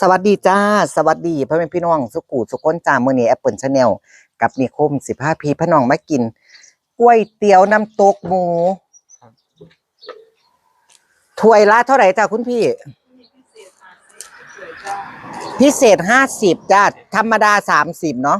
สวัสดีจ้า สวัสดีพ่อแม่พี่น้องสุกูสุกคนจ้ามื้อนี้แอปเปิลชาแนลกับนิคม15พีพี่น้องมากินก๋วยเตี๋ยวน้ำตกหมูถ้วยละเท่าไหร่จ้าคุณพี่ พิเศษห้าสิบจ้าธรรมดาสามสิบเนาะ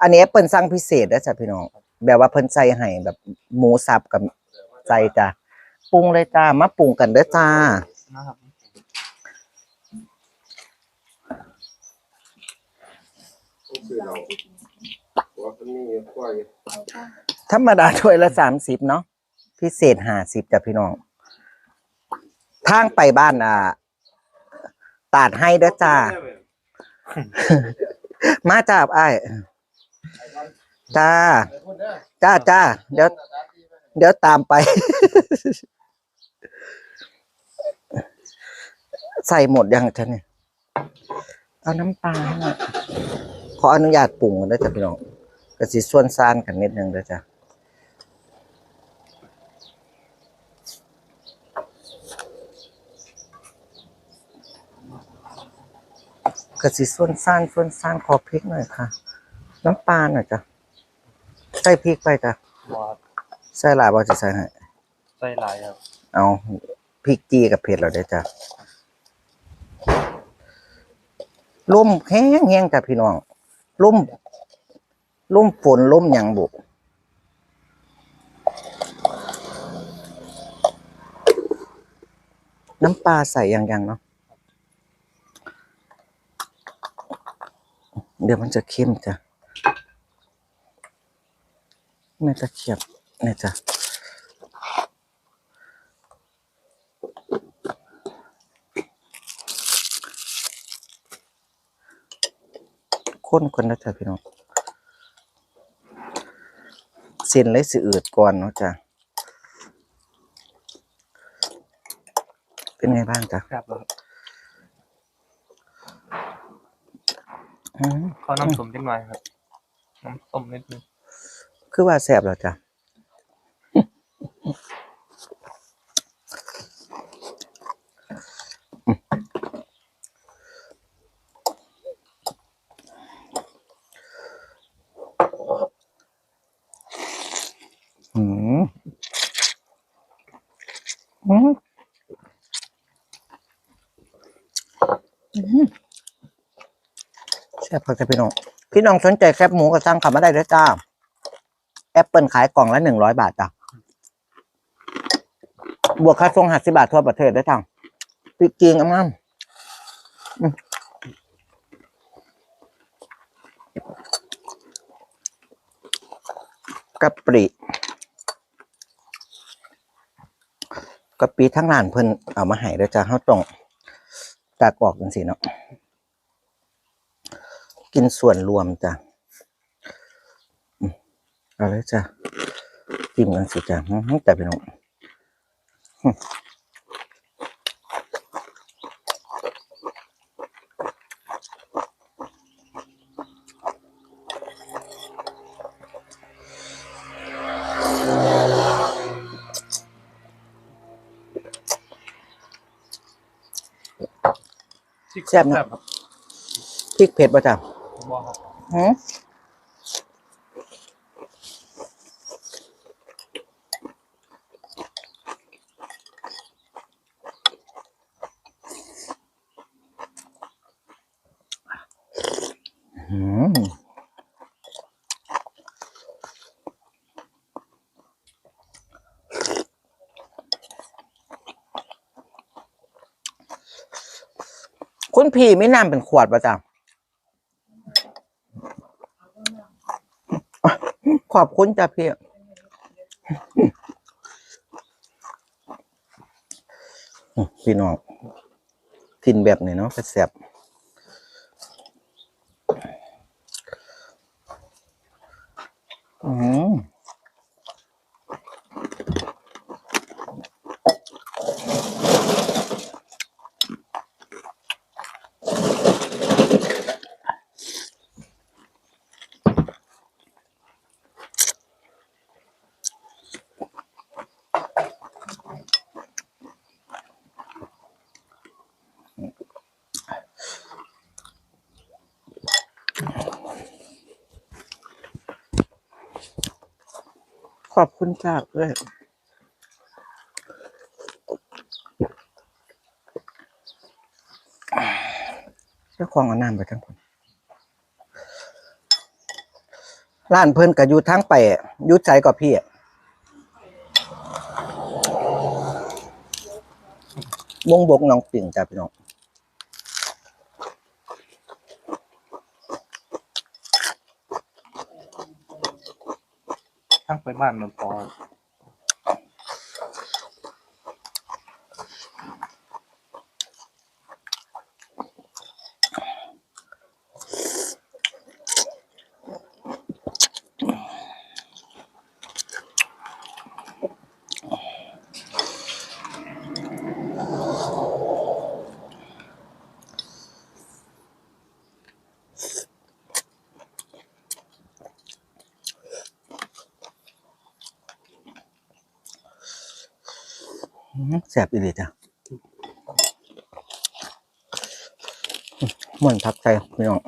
อันนี้แอปเปิลสั่งพิเศษนะจ้ะพี่น้อง แบบว่าเพิ่นใส่ให้แบบหมูสับกับใจจ้าปรุงเลยจ้ามาปรุงกันเด้อจ้านะครับ คือเรา ว่ามันมีกล้วยธรรมดาถ้วยละสามสิบเนาะพิเศษห้าสิบจ้ะพี่น้อง ทางไปบ้านอ่าตาดให้เด้อจ้า มาจ้าไอ้ายจ้า จ้าจ้าเดี๋ยว เดี๋ยวตามไป ใส่หมดยังฉันเนี่ย เอาน้ำปลาให้หน่อย ออนุญาตปรุงกันได้อจ้ะพี่น้องกระสิส่วนซานกันนิดนึงเด้อจ้ะกระสิส่วนซานส่วนซานขอพริกหน่อยค่ะ น้ำปลาหน่อยจ้ะใส่พริกไปจ้ะบอดใส่หลายบ่จะใส่ให้ไส้ลายครับเอาพริกจี้กับเผ็ดเราได้อจ้ะลมแห้งแห้งจ้ะพี่น้อง ล่มล่มฝนล่มหยังบุน้ำปลาใส่ยังยังเนาะเดี๋ยวมันจะเข้มจ้ะไม่ตะเขียบเนี่ยจ้ะ ข้นคนนะจ๊ะพี่น้องเส้นเลยสิอืดก่อนเนาะจ้ะเป็นไงบ้างจ๊ะครับแล้วครับอืมขอน้ำส้มนิดหน่อยครับ น้ำส้มนิดนึงคือว่าแสบแล้วจ้ะ อืมแซ่บพอจะพี่น้อง พี่น้องสนใจแคบหมูก็สั่งขับมาได้เลยจ้า แอปเปิลขายกล่องละหนึ่งร้อยบาทจ้ะบวกค่าส่งห้าสิบาททั่วประเทศได้ทั้งพี่กิงอ้ำๆอืมกะปริ กะปิทั้งร้านเพิ่นเอามาให้ด้วยจ้ะเฮาต้องตากออกจังซี่เนาะกินส่วนรวมจ้ะเอาเลยจ้ะจิ้มกันสิจ้ะแต่เป็นอง แซ่บนะพริกเผ็ดป่ะจ้ะบอดครับ หือ คุณพี่ไม่นำเป็นขวดป่ะจ๊ะขอบคุณจ้ะพี่พี่น้องกินแบบนี้เนาะแซ่บ ขอบคุณจากด้วยเจ้าของเอาน้ำไปทั้งคนร้านเพิ่นกับยูทั้งไปอยุดใจกับพี่อะวงบกน้องปิ่งจ้ะพี่น้อง ทั้งไป บ้านมันพอ แสบอีหลีจ้ะเหมือนทักใจพี่น้อง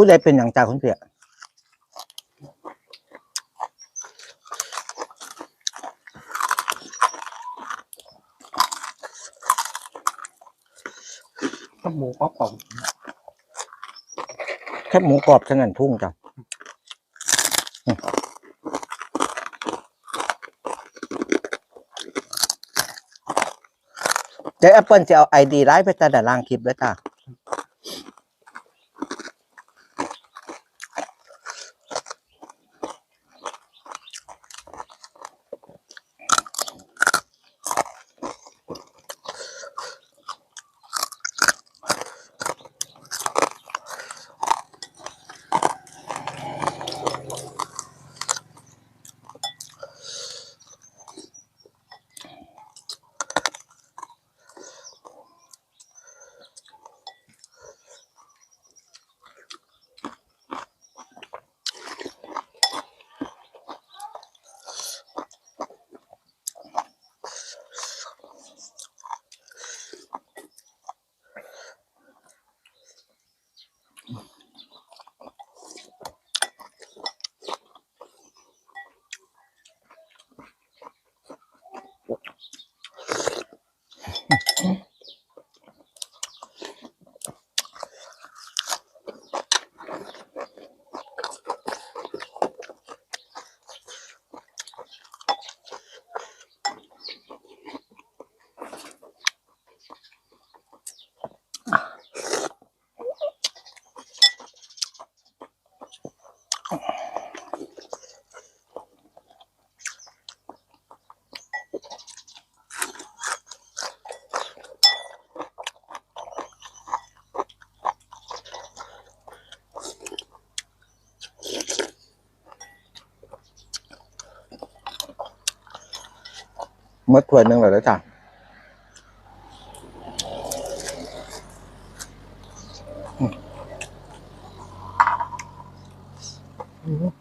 ผู้ใดเป็นอย่างจากคุณเสียก็หมูก็กรอบแค่หมูกรอบเท่านั้นทุ่งจ้ะอืมเดี๋ยวแอปเปิลจะเอาไอดีไลฟ์ไปแต่ด้านล่างคลิปแล้วจ้ะ เมื่อถ้วยหนึงเลยแล้วจ้ะอืมอืม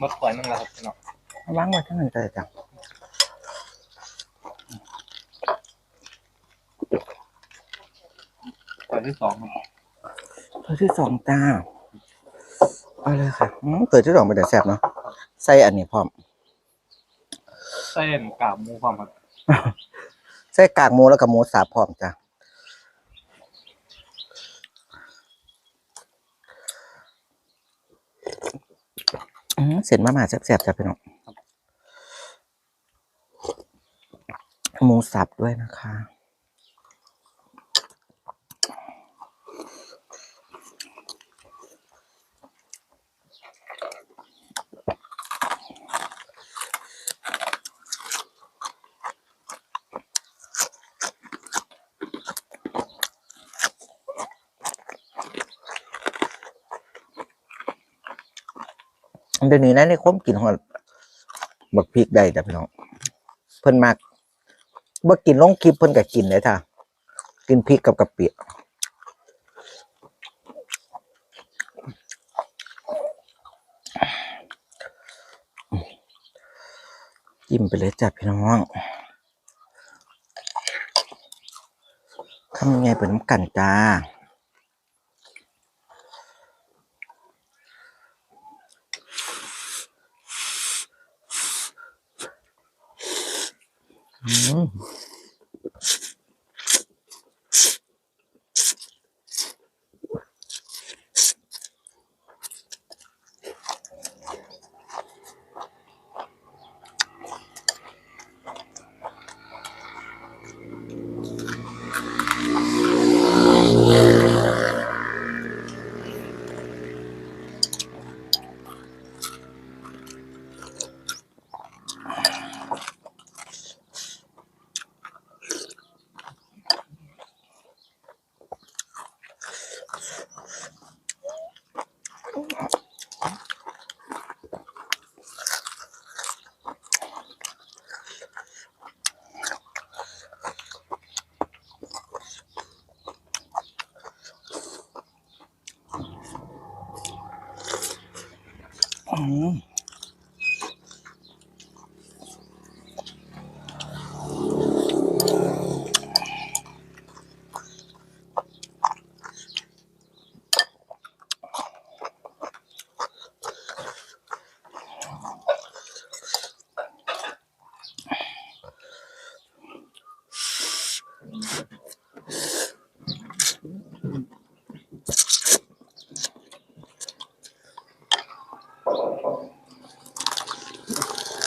มดปล่อยนึงแล้วครับพี่น้อง วางไว้เท่านั้นเลยจ้ะ ปล่อยที่สองครับ ถ้วยที่สองจ้า เอาเลยค่ะอืมถ้วยที่สองเป็นแต่แซ่บเนาะใส่อันนี้พร้อม เส้นกาบหมูความครับใส่กากหมูแล้วกับหมูสับพร้อมจ้ะอืมเสร็จมาม่าแซ่บๆจ้ะพี่น้องหมูสับด้วยนะคะ เดี๋ยวนี้นะในคมกินของบักพริกได้จ้ะพี่น้องเพิ่นมักบ่กินลงคลิปเพิ่นก็กินเลยท่ะกินพริกกับกะปิจิ้มไปเลยจ้ะพี่น้องทำยังไงเป็นน้ำกันจ้า อง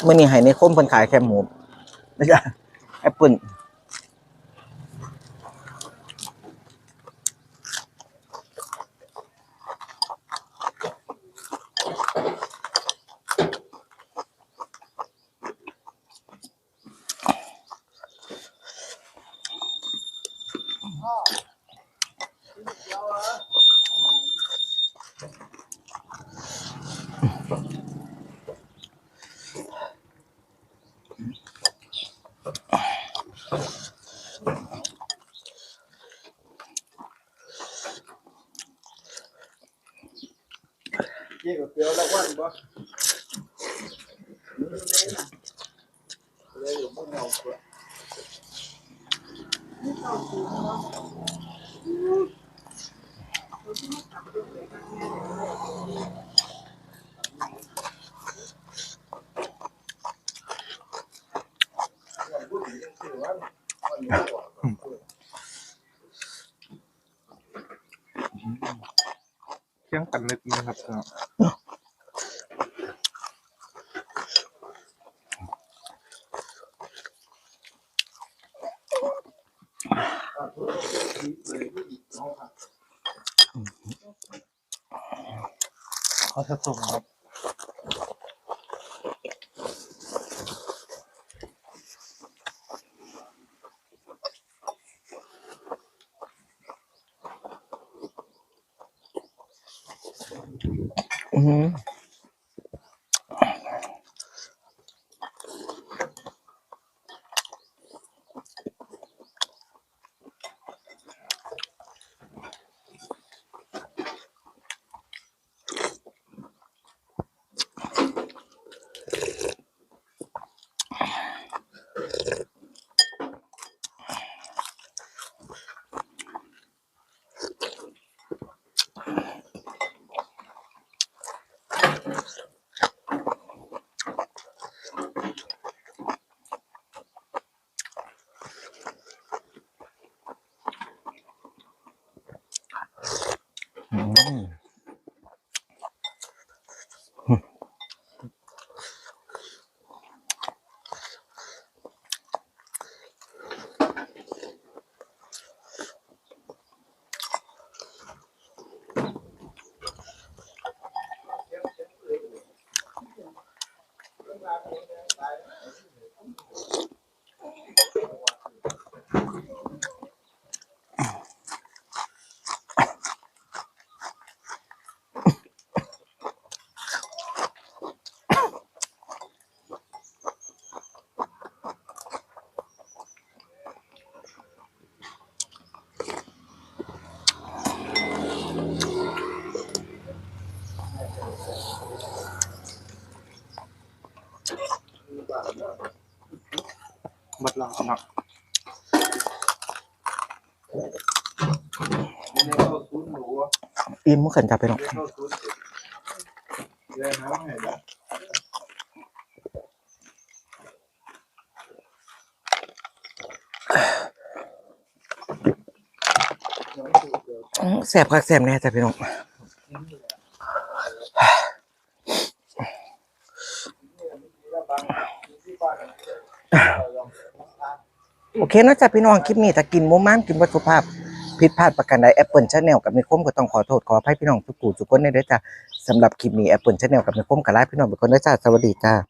มมื่อนี้ให้ในคมเพิ่นขายแค่หมูนะจ๊ะแอปเปิล เที่ยงกันนิดนึงครับเขาจะส่งครับ 他才走了 เราหนักไม่ได้เข้าซุ้นหนูอะอิ่มเหมือนกันจ้ะพี่น้องไม่ได้เข้าซุ้นเด็กได้น้ำให้ละอื้อแสบคักแสบแน่จ้ะพี่น้อง เคนาะจ๊ะพี่น้องคลิปนี้ถ้ากินหมูม้ามกินวัตถุภาพผิดพลาดประการใดแอปเปิลชาแนลกับมีคมก็ต้องขอโทษขออภัยพี่น้องทุกกูทุกคนด้วยจ้ะสำหรับคลิปนี้แอปเปิลชาแนลกับมีคมกับไลฟ์พี่น้องเป็นคนด้อจ้าสวัสดีจ้า